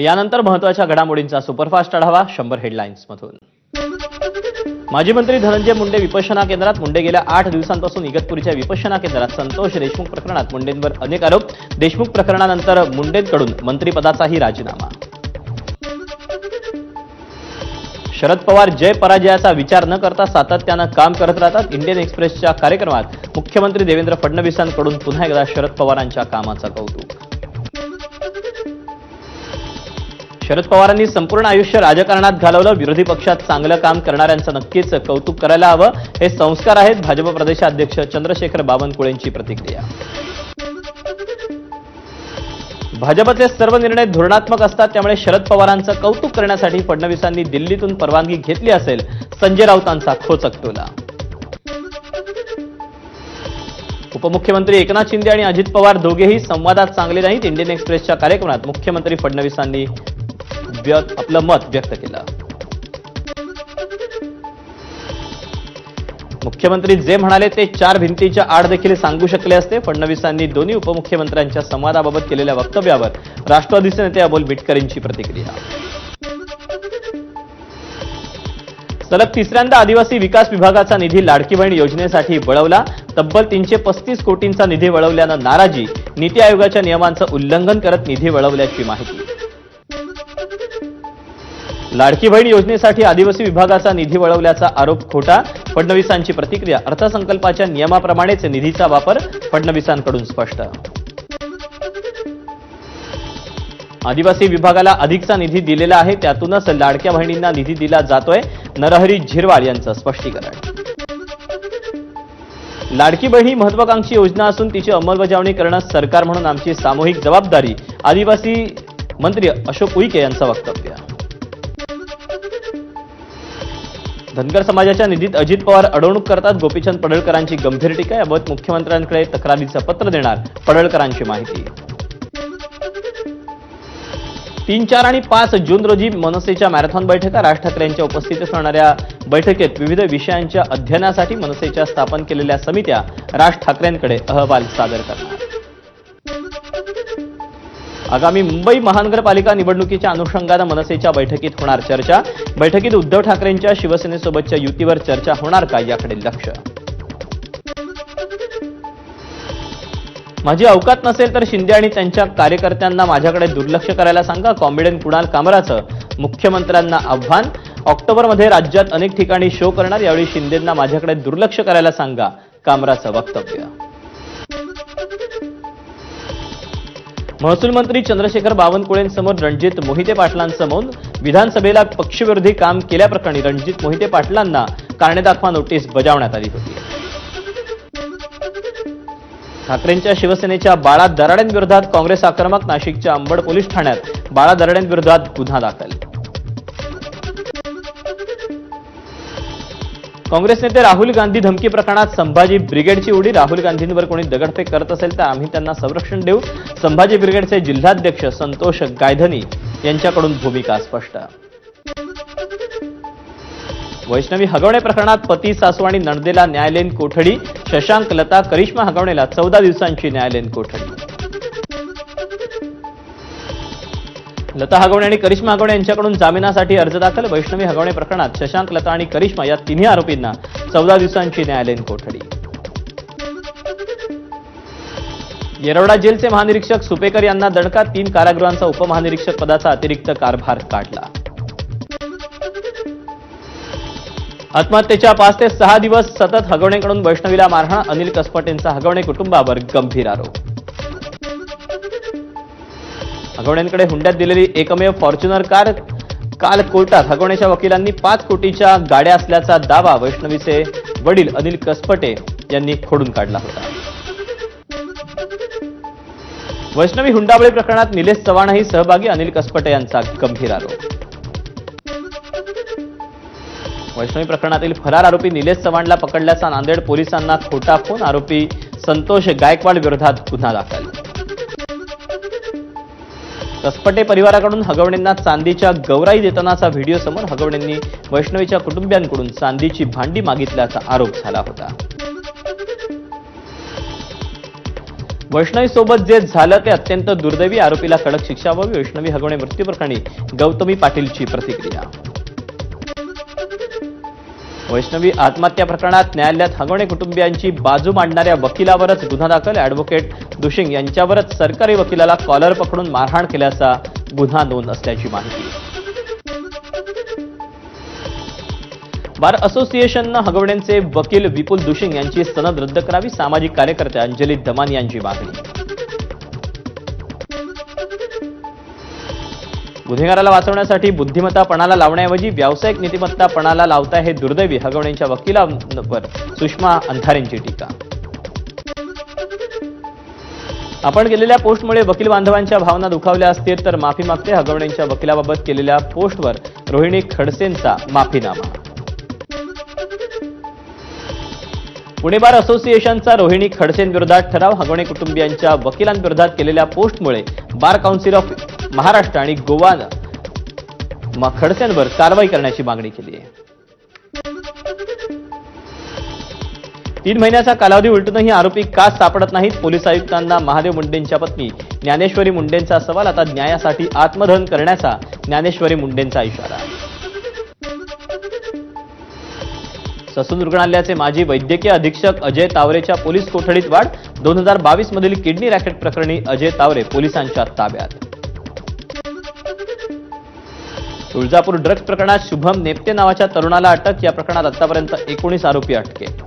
यानंतर महत्त्वाच्या घडामोडींचा सुपरफास्ट आढावा शंभर हेडलाईन्स मधून. माजी मंत्री धनंजय मुंडे विपश्यना केंद्रात मुंडे गेल्या आठ दिवसांपासून इगतपुरीच्या विपश्यना केंद्रात संतोष देशमुख प्रकरणात मुंडेंवर अनेक आरोप. देशमुख प्रकरणानंतर मुंडेंकडून मंत्रिपदाचाही राजीनामा. शरद पवार जय पराजयाचा विचार न करता सातत्यानं काम करत राहतात. इंडियन एक्सप्रेसच्या कार्यक्रमात मुख्यमंत्री देवेंद्र फडणवीसांकडून पुन्हा एकदा शरद पवारांच्या कामाचं कौतुक. शरद पवारांनी संपूर्ण आयुष्य राजकारणात घालवलं. विरोधी पक्षात चांगलं काम करणाऱ्यांचं नक्कीच कौतुक करायला हवं. हे संस्कार आहेत भाजप प्रदेशाध्यक्ष चंद्रशेखर बावनकुळेंची प्रतिक्रिया. भाजपचे सर्व निर्णय धोरणात्मक असतात त्यामुळे शरद पवारांचं कौतुक करण्यासाठी फडणवीसांनी दिल्लीतून परवानगी घेतली असेल संजय राऊतांचा खोचक टोला. उपमुख्यमंत्री एकनाथ शिंदे आणि अजित पवार दोघेही संवादात चांगले नाहीत. इंडियन एक्सप्रेसच्या कार्यक्रमात मुख्यमंत्री फडणवीसांनी व्य- आपलं मत व्यक्त केलं. मुख्यमंत्री जे म्हणाले ते चार भिंतीच्या आड देखील सांगू शकले असते फडणवीसांनी दोन्ही उपमुख्यमंत्र्यांच्या संवादाबाबत केलेल्या वक्तव्यावर राष्ट्रवादीचे नेते अबोल मिटकरींची प्रतिक्रिया. सलग तिसऱ्यांदा आदिवासी विकास विभागाचा निधी लाडकी बहीण योजनेसाठी वळवला. तब्बल तीनशे पस्तीस कोटींचा निधी वळवल्यानं नाराजी. नीती आयोगाच्या नियमांचं उल्लंघन करत निधी वळवल्याची माहिती. लाडकी बहीण योजनेसाठी आदिवासी विभागाचा निधी वळवल्याचा आरोप खोटा फडणवीसांची प्रतिक्रिया अर्थसंकल्पाच्या नियमाप्रमाणेच निधीचा वापर फडणवीसांकडून स्पष्ट. आदिवासी विभागाला अधिकचा निधी दिलेला आहे त्यातूनच लाडक्या बहिणींना निधी दिला जातोय नरहरी झिरवाळ यांचं स्पष्टीकरण. लाडकी बहीण ही महत्वाकांक्षी योजना असून तिची अंमलबजावणी करणं सरकार म्हणून आमची सामूहिक जबाबदारी आदिवासी मंत्री अशोक उईके यांचं वक्तव्य. धनगर समाजाच्या निधीत अजित पवार अडवणूक करतात. गोपीचंद पडळकरांची गंभीर टीका. याबाबत मुख्यमंत्र्यांकडे तक्रारीचं पत्र देणार पडळकरांची माहिती. तीन चार आणि पाच जून रोजी मनसेच्या मॅरेथॉन बैठका राज ठाकरे यांच्या उपस्थितीत होणाऱ्या बैठकीत विविध विषयांच्या अध्ययनासाठी मनसेच्या स्थापन केलेल्या समित्या राज ठाकरेंकडे अहवाल सादर करणार आगामी मुंबई महानगरपालिका निवडणुकीच्या अनुषंगानं मनसेच्या बैठकीत होणार चर्चा. बैठकीत उद्धव ठाकरेंच्या शिवसेनेसोबतच्या युतीवर चर्चा होणार का याकडे लक्ष? माझी अवकात नसेल तर शिंदे आणि त्यांच्या कार्यकर्त्यांना माझ्याकडे दुर्लक्ष करायला सांगा कॉमेडियन कुणाल कामराचं मुख्यमंत्र्यांना आव्हान. ऑक्टोबरमध्ये राज्यात अनेक ठिकाणी शो करणार यावेळी शिंदेंना माझ्याकडे दुर्लक्ष करायला सांगा कामराचं वक्तव्य. महसूल मंत्री चंद्रशेखर बावनकुळेंसमोर रणजित मोहिते पाटलांचं मौन विधानसभेला पक्षविरोधी काम केल्याप्रकरणी रणजित मोहिते पाटलांना कारणे दाखवा नोटीस बजावण्यात आली होती. ठाकरेंच्या शिवसेनेच्या बाळा दराड्यांविरोधात काँग्रेस आक्रमक नाशिकच्या अंबड पोलीस ठाण्यात बाळा दराड्यांविरोधात गुन्हा दाखल काँग्रेस नेते राहुल गांधी धमकी प्रकरणात संभाजी ब्रिगेडची उडी. राहुल गांधींवर कोणी दगडफेक करत असेल तर आम्ही त्यांना संरक्षण देऊ. संभाजी ब्रिगेडचे जिल्हाध्यक्ष संतोष गायधनी यांच्याकडून भूमिका स्पष्ट. वैष्णवी हगवणे प्रकरणात पती सासू आणि नणदेला न्यायालयीन कोठडी. शशांक लता करिश्मा हगवणेला चौदा दिवसांची न्यायालयीन कोठडी. लता हगवणे आणि करिश्मा हगवणे यांच्याकडून जामिनासाठी अर्ज दाखल. वैष्णवी हगवणे प्रकरणात शशांक लता आणि करिश्मा या तिन्ही आरोपींना चौदा दिवसांची न्यायालयीन कोठडी. येरवडा जेलचे महानिरीक्षक सुपेकर यांना दणका तीन कारागृहांचा उपमहानिरीक्षक पदाचा अतिरिक्त कारभार काढला. आत्महत्येच्या पाच ते सहा दिवस सतत हगवणेकडून वैष्णवीला मारहाण. अनिल कसपटेंचा हगवणे कुटुंबावर गंभीर आरोप. हगवण्यांकडे हुंड्यात दिलेली एकमेव फॉर्च्युनर कार काल कोर्टात हगवण्याच्या वकिलांनी पाच कोटीच्या गाड्या असल्याचा दावा वैष्णवीचे वडील अनिल कसपटे यांनी खोडून काढला होता. वैष्णवी हुंडाबळी प्रकरणात निलेश चव्हाणही सहभागी अनिल कसपटे यांचा गंभीर आरोप. वैष्णवी प्रकरणातील फरार आरोपी निलेश चव्हाणला पकडल्याचा नांदेड पोलिसांना खोटा फोन आरोपी संतोष गायकवाड विरोधात गुन्हा दाखल. कसपटे परिवाराकडून हगवणेंना चांदीच्या गौराई देतानाचा व्हिडिओ समोर हगवणेंनी वैष्णवीच्या कुटुंबियांकडून चांदीची भांडी मागितल्याचा आरोप झाला होता. वैष्णवीसोबत जे झालं ते अत्यंत दुर्दैवी आरोपीला कडक शिक्षा व्हावी वैष्णवी हगवणे मृत्यू प्रकरणी गौतमी पाटीलची प्रतिक्रिया. वैष्णवी आत्महत्या प्रकरणात न्यायालयात हगवणे कुटुंबियांची बाजू मांडणाऱ्या वकिलावरच गुन्हा दाखल. ॲडव्होकेट दुशिंग यांच्यावरच सरकारी वकिलाला कॉलर पकडून मारहाण केल्याचा गुन्हा नोंद असल्याची माहिती. बार असोसिएशननं हगवण्यांचे वकील विपुल दुशिंग यांची सनद रद्द करावी. सामाजिक कार्यकर्त्या अंजली दमान यांची मागणी. गुन्हेगाराला वाचवण्यासाठी बुद्धिमत्तापणाला लावण्याऐवजी व्यावसायिक नीतिमत्तापणाला लावता हे दुर्दैवी हगवण्यांच्या वकिलांवर सुषमा अंधारेंची टीका. आपण केलेल्या पोस्टमुळे वकील बांधवांच्या भावना दुखावल्या असतील तर माफी मागते हगवण्यांच्या वकिलाबाबत केलेल्या पोस्टवर रोहिणी खडसेंचा माफीनामा. पुणे बार असोसिएशनचा रोहिणी खडसेंविरोधात ठराव हगवणे कुटुंबियांच्या वकिलांविरोधात केलेल्या पोस्टमुळे बार काउन्सिल ऑफ महाराष्ट्र आणि गोवानं खडसेंवर कारवाई करण्याची मागणी केली आहे. तीन महिन्याचा कालावधी उलटूनही आरोपी का सापडत नाहीत? पोलीस आयुक्तांना महादेव मुंडेंच्या पत्नी ज्ञानेश्वरी मुंडेंचा सवाल आता न्यायासाठी आत्मदहन करण्याचा ज्ञानेश्वरी मुंडेंचा इशारा. ससून रुग्णालयाचे माजी वैद्यकीय अधीक्षक अजय तावरेच्या पोलीस कोठडीत वाढ दोन हजार बावीस मधील किडनी रॅकेट प्रकरणी अजय तावरे पोलिसांच्या ताब्यात. तुळजापूर ड्रग्ज प्रकरणात शुभम नेप्ते नावाच्या तरुणाला अटक. या प्रकरणात आतापर्यंत एकोणीस आरोपी अटकेत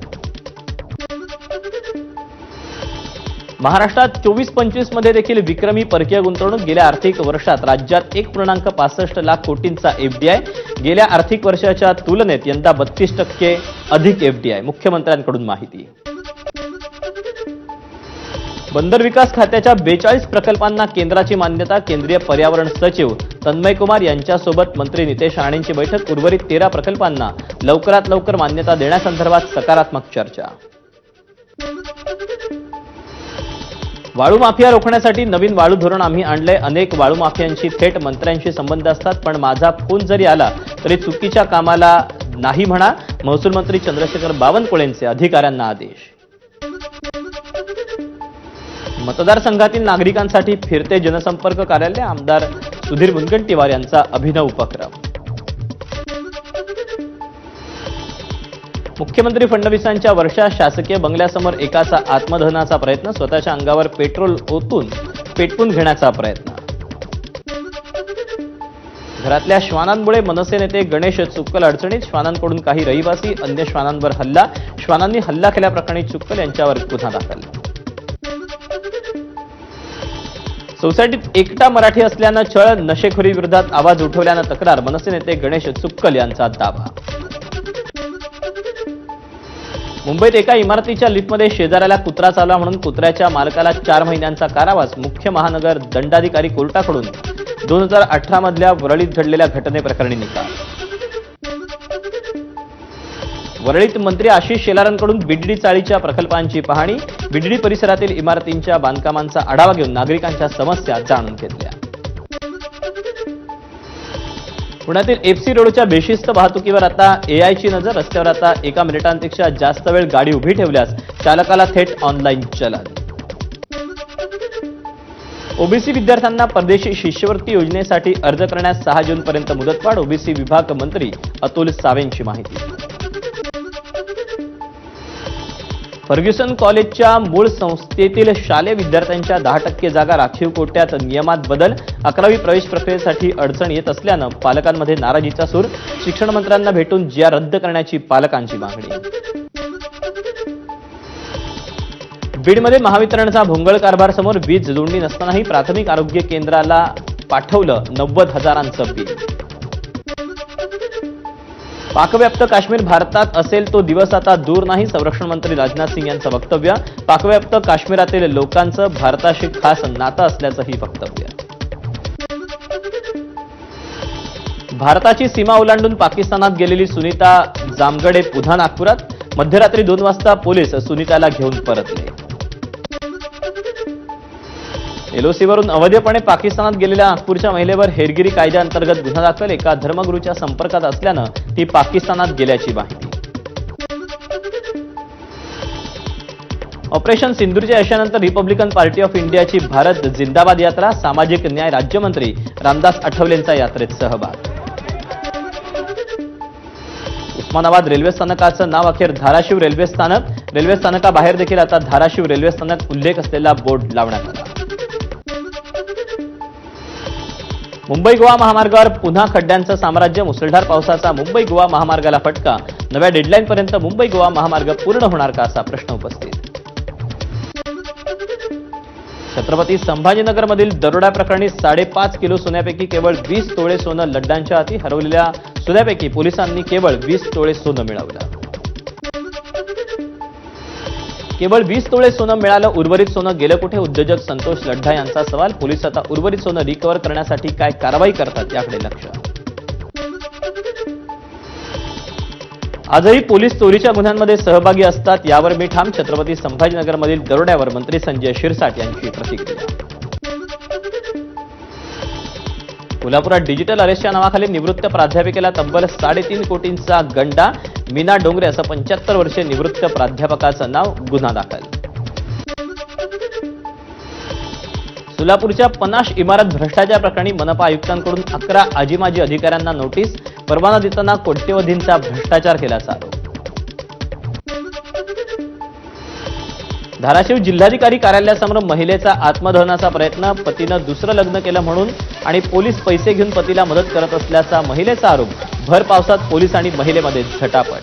महाराष्ट्रात चोवीस पंचवीसमध्ये देखील विक्रमी परकीय गुंतवणूक. गेल्या आर्थिक वर्षात राज्यात एक पूर्णांक पासष्ट लाख कोटींचा एफडीआय गेल्या आर्थिक वर्षाच्या तुलनेत यंदा बत्तीस टक्के अधिक एफडीआय मुख्यमंत्र्यांकडून माहिती. बंदर विकास खात्याच्या बेचाळीस प्रकल्पांना केंद्राची मान्यता केंद्रीय पर्यावरण सचिव तन्मय कुमार यांच्यासोबत मंत्री नितेश राणेंची बैठक उर्वरित तेरा प्रकल्पांना लवकरात लवकर मान्यता देण्यासंदर्भात सकारात्मक चर्चा. वाळू माफिया रोखण्यासाठी नवीन वाळू धोरण आम्ही आणलंय. अनेक वाळू माफियांशी थेट मंत्र्यांशी संबंध असतात पण माझा फोन जरी आला तरी चुकीच्या कामाला नाही म्हणा महसूल मंत्री चंद्रशेखर बावनकुळेंचे अधिकाऱ्यांना आदेश. मतदारसंघातील नागरिकांसाठी फिरते जनसंपर्क कार्यालय आमदार सुधीर मुनगंटीवार यांचा अभिनव उपक्रम. मुख्यमंत्री फडणवीसांच्या वर्षा शासकीय बंगल्यासमोर एकाचा आत्मदहनाचा प्रयत्न स्वतःच्या अंगावर पेट्रोल ओतून पेटवून घेण्याचा प्रयत्न. घरातल्या श्वानांमुळे मनसे नेते गणेश चुक्कल अडचणीत श्वानांकडून काही रहिवासी अन्य श्वानांवर हल्ला श्वानांनी हल्ला केल्याप्रकरणी चुक्कल यांच्यावर गुन्हा दाखल. सोसायटीत एकटा मराठी असल्यानं छळ नशेखोरी विरोधात आवाज उठवल्यानं तक्रार. मनसे नेते गणेश चुक्कल यांचा दावा. मुंबईत एका इमारतीच्या लिफ्टमध्ये शेजाऱ्याला कुत्रा चावला म्हणून कुत्र्याच्या मालकाला चार महिन्यांचा कारावास. मुख्य महानगर दंडाधिकारी कोर्टाकडून दोन हजार अठरा मधल्या वरळीत घडलेल्या घटनेप्रकरणी निकाल. वरळीत मंत्री आशिष शेलारांकडून बिडडी चाळीच्या प्रकल्पांची पाहणी. बिडडी परिसरातील इमारतींच्या बांधकामांचा आढावा घेऊन नागरिकांच्या समस्या जाणून घेतल्या. पुण्यातील एफसी रोडच्या बेशिस्त वाहतुकीवर आता एआयची नजर. रस्त्यावर आता एका मिनिटांपेक्षा जास्त वेळ गाडी उभी ठेवल्यास चालकाला थेट ऑनलाईन चलन. ओबीसी विद्यार्थ्यांना परदेशी शिष्यवृत्ती योजनेसाठी अर्ज करण्यास सहा जून पर्यंत मुदतवाढ. ओबीसी विभाग मंत्री अतुल सावेंची माहिती. फर्ग्युसन कॉलेजच्या मूळ संस्थेतील शालेय विद्यार्थ्यांच्या दहा टक्के जागा राखीव कोट्यात नियमात बदल. अकरावी प्रवेश प्रक्रियेसाठी अडचण येत असल्यानं पालकांमध्ये नाराजीचा सूर. शिक्षण मंत्र्यांना भेटून जिया रद्द करण्याची पालकांची मागणी. बीडमध्ये महावितरणचा भोंगळ कारभार समोर वीज जोडणी नसतानाही प्राथमिक आरोग्य केंद्राला पाठवलं नव्वद हजारांचं बिल. पाकव्याप्त काश्मीर भारतात असेल तो दिवस आता दूर नाही. संरक्षण मंत्री राजनाथ सिंग यांचं वक्तव्य पाकव्याप्त काश्मीरातील लोकांचं भारताशी खास नातं असल्याचंही वक्तव्य. भारताची सीमा ओलांडून पाकिस्तानात गेलेली सुनीता जामगडे पुन्हा नागपुरात. मध्यरात्री दोन वाजता पोलीस सुनीताला घेऊन परतले. एलओसीवरून अवैधपणे पाकिस्तानात गेलेल्या नागपूरच्या महिलेवर हेरगिरी कायद्याअंतर्गत गुन्हा दाखल एका धर्मगुरूच्या संपर्कात असल्यानं ती पाकिस्तानात गेल्याची माहिती. ऑपरेशन सिंधूरच्या यशानंतर रिपब्लिकन पार्टी ऑफ इंडियाची भारत जिंदाबाद यात्रा सामाजिक न्याय राज्यमंत्री रामदास आठवलेंचा यात्रेत सहभाग. उस्मानाबाद रेल्वे स्थानकाचं नाव अखेर धाराशिव रेल्वे स्थानक. रेल्वे स्थानकाबाहेर देखील आता धाराशिव रेल्वे स्थानक उल्लेख असलेला बोर्ड लावण्यात आला. मुंबई गोवा महामार्गावर पुन्हा खड्ड्यांचं साम्राज्य मुसळधार पावसाचा मुंबई गोवा महामार्गाला फटका. नव्या डेडलाईनपर्यंत मुंबई गोवा महामार्ग पूर्ण होणार का असा प्रश्न उपस्थित. छत्रपती संभाजीनगरमधील दरोडा प्रकरणी साडेपाच किलो सोन्यापैकी केवळ वीस तोळे सोनं लड्डांच्या हाती हरवलेल्या सोन्यापैकी पोलिसांनी केवळ वीस तोळे सोनं मिळवलं. केवळ वीस तोळे सोनं मिळालं उर्वरित सोनं गेलं कुठे? उद्योजक संतोष लड्ढा यांचा सवाल. पोलीस आता उर्वरित सोनं रिकव्हर करण्यासाठी काय कारवाई करतात याकडे लक्ष. आजही पोलीस चोरीच्या गुन्ह्यांमध्ये सहभागी असतात यावर मी ठाम. छत्रपती संभाजीनगरमधील दरोड्यावर मंत्री संजय शिरसाट यांची प्रतिक्रिया. कोल्हापुरात डिजिटल अरेस्टच्या नावाखाली निवृत्त प्राध्यापिकेला तब्बल साडेतीन कोटींचा गंडा. मीना डोंगरे असं पंच्याहत्तर वर्षीय निवृत्त प्राध्यापकाचं नाव गुन्हा दाखल. सोलापूरच्या पनाश इमारत भ्रष्टाचार प्रकरणी मनपा आयुक्तांकडून अकरा आजीमाजी अधिकाऱ्यांना नोटीस. परवाना देताना कोट्यवधींचा भ्रष्टाचार केल्याचा आरोप धाराशिव जिल्हाधिकारी कार्यालयासमोर महिलेचा आत्मदहनाचा प्रयत्न पतीनं दुसरं लग्न केलं म्हणून आणि पोलीस पैसे घेऊन पतीला मदत करत असल्याचा महिलेचा आरोप भर पावसात पोलीस आणि महिलेमध्ये झटापट.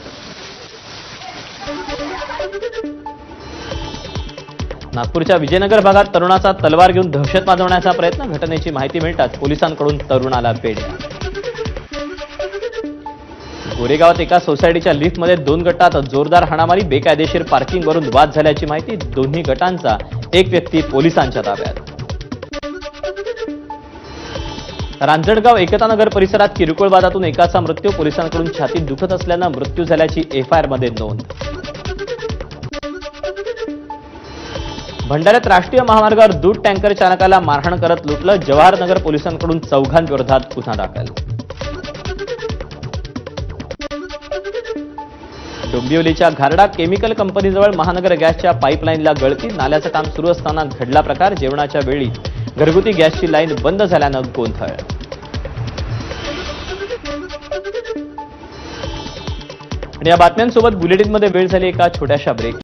नागपूरच्या विजयनगर भागात तरुणाचा तलवार घेऊन दहशत माजवण्याचा प्रयत्न घटनेची माहिती मिळताच पोलिसांकडून तरुणाला बेड्या. गोरेगावात एका सोसायटीच्या लिफ्टमध्ये दोन गटात जोरदार हाणामारी बेकायदेशीर पार्किंगवरून वाद झाल्याची माहिती दोन्ही गटांचा. एक व्यक्ती पोलिसांच्या ताब्यात. रांजणगाव एकतानगर परिसरात किरकोळ वादातून एकाचा मृत्यू पोलिसांकडून छातीत दुखत असल्यानं मृत्यू झाल्याची एफआयआरमध्ये नोंद. भंडाऱ्यात राष्ट्रीय महामार्गावर दूध टँकर चालकाला मारहाण करत लुटलं जवाहरनगर पोलिसांकडून चौघांविरोधात गुन्हा दाखल. डोंबिवलीच्या घारडा केमिकल कंपनीजवळ महानगर गॅसच्या पाईपलाईनला गळती नाल्याचं काम सुरू असताना घडला प्रकार जेवणाच्या वेळी. घरगुती गॅसची लाईन बंद झाल्यानं गोंधळ. आणि या बातम्यांसोबत बुलेटिनमध्ये वेळ झाली एका छोट्याशा ब्रेक